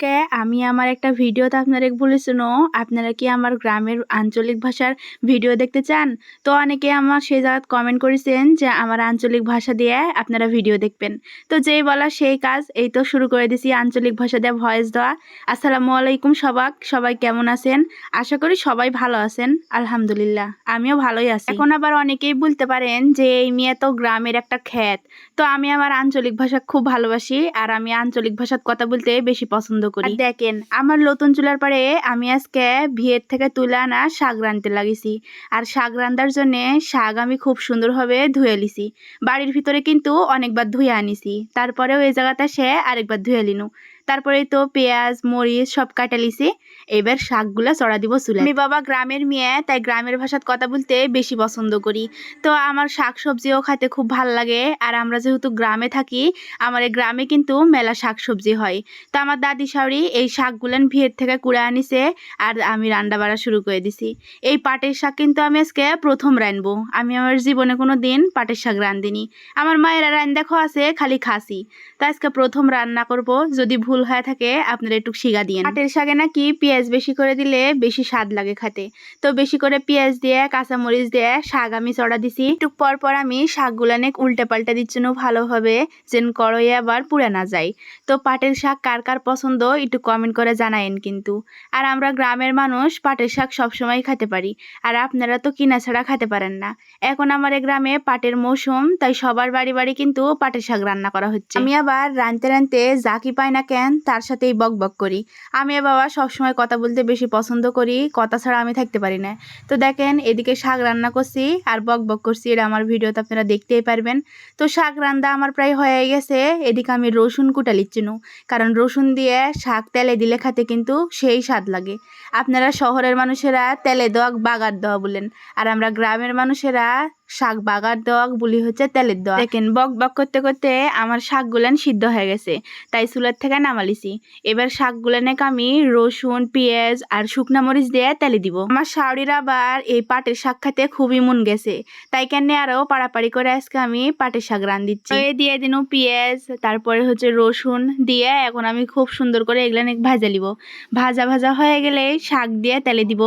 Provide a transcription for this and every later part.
আজকে আমি আমার একটা ভিডিওতে আপনারা বলেছিল আপনারা কি আমার গ্রামের আঞ্চলিক ভাষার ভিডিও দেখতে চান? তো অনেকে আমার সেই জায়গায় কমেন্ট করেছেন যে, আমার আঞ্চলিক ভাষা দিয়ে আপনারা ভিডিও দেখবেন। তো যেই বলা সেই কাজ, এই তো শুরু করে দিছি আঞ্চলিক ভাষা দিয়ে ভয়েস দেওয়া। আসসালামু আলাইকুম সবাক, সবাই কেমন আছেন? আশা করি সবাই ভালো আছেন, আলহামদুলিল্লাহ, আমিও ভালোই আছি। এখন আবার অনেকেই বলতে পারেন যে, এই মেয়ে তো গ্রামের একটা খ্যাত। তো আমি আমার আঞ্চলিক ভাষা খুব ভালোবাসি, আর আমি আঞ্চলিক ভাষার কথা বলতে বেশি পছন্দ করি। দেখেন, আমার নতুন চুলার পরে আমি আজকে ভিয়ের থেকে তুলে আনা শাক রানতে লাগিছি। আর শাক রান্নার জন্য শাক আমি খুব সুন্দরভাবে ধুয়ে লিছি। বাড়ির ভিতরে কিন্তু অনেকবার ধুয়ে আনিছি। তারপরেও ওই জায়গাটা সে আরেকবার ধুয়ে লিনু। তারপরে তো পেঁয়াজ, মরিচ সব কাটা লিছি। এবার শাকগুলো চড়া দিব চুলে আমি বাবা গ্রামের মেয়ে, তাই গ্রামের ভাষাত কথা বলতে বেশি পছন্দ করি। তো আমার শাক সবজিও খাইতে খুব ভালো লাগে, আর আমরা যেহেতু গ্রামে থাকি, আমার গ্রামে কিন্তু মেলা শাক সবজি হয়। তো আমার দাদি শাওরি এই শাকগুলান ভিয়ের থেকে কুড়ে আনিছে, আর আমি রান্না বাড়া শুরু করে দিছি। এই পাটের শাক কিন্তু আমি আজকে প্রথম রানবো আমি আমার জীবনে কোনো দিন পাটের শাক রান্ধিনি আমার মায়েরা রান দেখো আছে, খালি খাসি। তো আজকে প্রথম রান্না করব। যদি ভুল হয়ে থাকে, আপনারা একটু শিগা দিয়ে পাটের শাকে নাকি পেঁয়াজ বেশি করে দিলে বেশি স্বাদ লাগে খেতে। তো বেশি করে পেঁয়াজ দিয়ে, কাঁচামরিচ দিয়ে, শাক আমি চড়া দিছি। একটু পর পর আমি শাকগুলো অনেক উল্টে পাল্টে দিচ্ছি ভালোভাবে যেন কড়াইয়ে আবার পুড়ে না যায়। তো পাটের শাক কার কার পছন্দ একটু কমেন্ট করে জানায়েন কিন্তু। আর আমরা গ্রামের মানুষ পাটের শাক সবসময় খেতে পারি। আর আপনারা তো কিনা ছাড়া খেতে পারেন না। এখন আমার গ্রামে পাটের মৌসুম, তাই সবার বাড়ি বাড়ি কিন্তু পাটের শাক রান্না করা হচ্ছে। আমি আবার রানতে রানতে যা কি পাই না কেন, তার সাথেই বক বক করি। আমি বাবা সবসময় কথা বলতে বেশি পছন্দ করি, কথা ছাড়া আমি থাকতে পারি না। তো দেখেন, এদিকে শাক রান্না করছি আর বক বক করছি, এটা আমার ভিডিওতে আপনারা দেখতেই পারবেন। তো শাক রান্না আমার প্রায় হয়ে গেছে, এদিকে আমি রসুন কুটা লিচ্ছিনু কারণ রসুন দিয়ে শাক তেলে দিলে খেতে কিন্তু সেই স্বাদ লাগে। আপনারা শহরের মানুষেরা তেলে দেওয়া বাগার দেওয়া বলেন, আর আমরা গ্রামের মানুষেরা শাক বাগার দেওয়া বলি হচ্ছে তেলের দেওয়া দেখেন বক বক করতে করতে আমার শাকগুলান সিদ্ধ হয়ে গেছে তাই চুলার থেকে নামালিছি। এবার শাকগুলানেক আমি রসুন পেঁয়াজ আর শুকনা মরিচ দিয়ে তেলে দিব। আমার শাওরির আবার এই পাটের শাক খেতে খুবই মন গেছে তাই কেন আরও পাড়াপাড়ি করে আজকে আমি পাটের শাক রান দিচ্ছি এই দিয়ে দিন পেঁয়াজ তারপরে হচ্ছে রসুন দিয়ে এখন আমি খুব সুন্দর করে এগুলো ভাজা লিব ভাজা ভাজা হয়ে গেলে শাক দিয়ে তেলে দিব।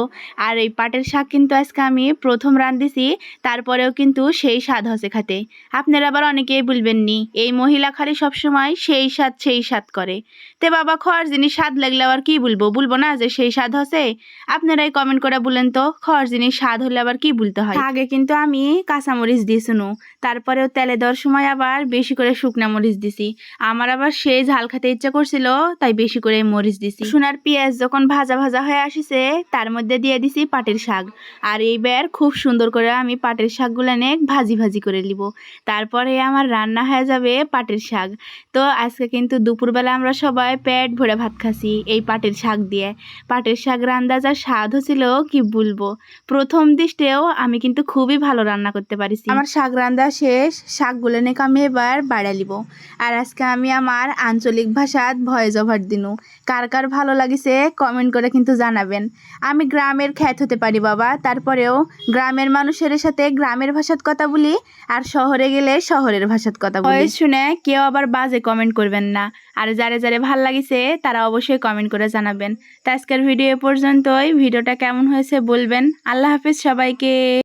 আর এই পাটের শাক কিন্তু আজকে আমি প্রথম রান দিছি তারপরেও কিন্তু সেই স্বাদ হসে খাতে আপনারা আবার অনেকেই বলবেন নি এই মহিলা খালি সবসময় সেই স্বাদ সেই স্বাদ করে। তে বাবা খাওয়ার জিনিস স্বাদ লাগলে আবার কি বলব বলব না যে সেই স্বাদ হসে? আপনারাই কমেন্ট করে বলেন তো খাওয়ার জিনিস স্বাদ হলে আবার কি বলতে হয়? আগে কিন্তু আমি কাঁচামরিচ দিয়েছিনু তারপরেও তেলে দেওয়ার সময় আবার বেশি করে শুকনা মরিচ দিছি। আমার আবার সেই ঝাল খেতে ইচ্ছা করছিল তাই বেশি করে মরিচ দিছি। সোনার পেঁয়াজ যখন ভাজা ভাজা হয়ে আসিছে তার মধ্যে দিয়ে দিছি পাটের শাক। আর এইবার খুব সুন্দর করে আমি পাটের শাকগুলো অনেক ভাজি ভাজি করে নিব। তারপরে আমার রান্না হয়ে যাবে পাটের শাক। তো আজকে কিন্তু দুপুরবেলা আমরা সবাই পেট ভরে ভাত খাসি এই পাটের শাক দিয়ে। পাটের শাক রান্না যা স্বাদ হচ্ছিল কি বলব? প্রথম দৃষ্টেও আমি কিন্তু খুবই ভালো রান্না করতে পারিছি। আমার শাক রান্না শেষ, শাকগুলো নাকি আমি এবার বাড়া লিব আর আজকে আমি আমার আঞ্চলিক ভাষাত ভয়েস ওভার দিনু। কার কার ভালো লাগিছে কমেন্ট করে কিন্তু জানাবেন। আমি গ্রামের খ্যাত হতে পারি বাবা, তারপরেও গ্রামের মানুষের সাথে গ্রামের ভাষাত কথা বলি আর শহরে গেলে শহরের ভাষাত কথা বলি। শুনে কেউ আবার বাজে কমেন্ট করবেন না। আর যারে যারে ভালো লাগিছে, তারা অবশ্যই কমেন্ট করে জানাবেন। তো আজকের ভিডিও পর্যন্তই। ভিডিওটা কেমন হয়েছে বলবেন। আল্লাহ হাফিজ সবাইকে।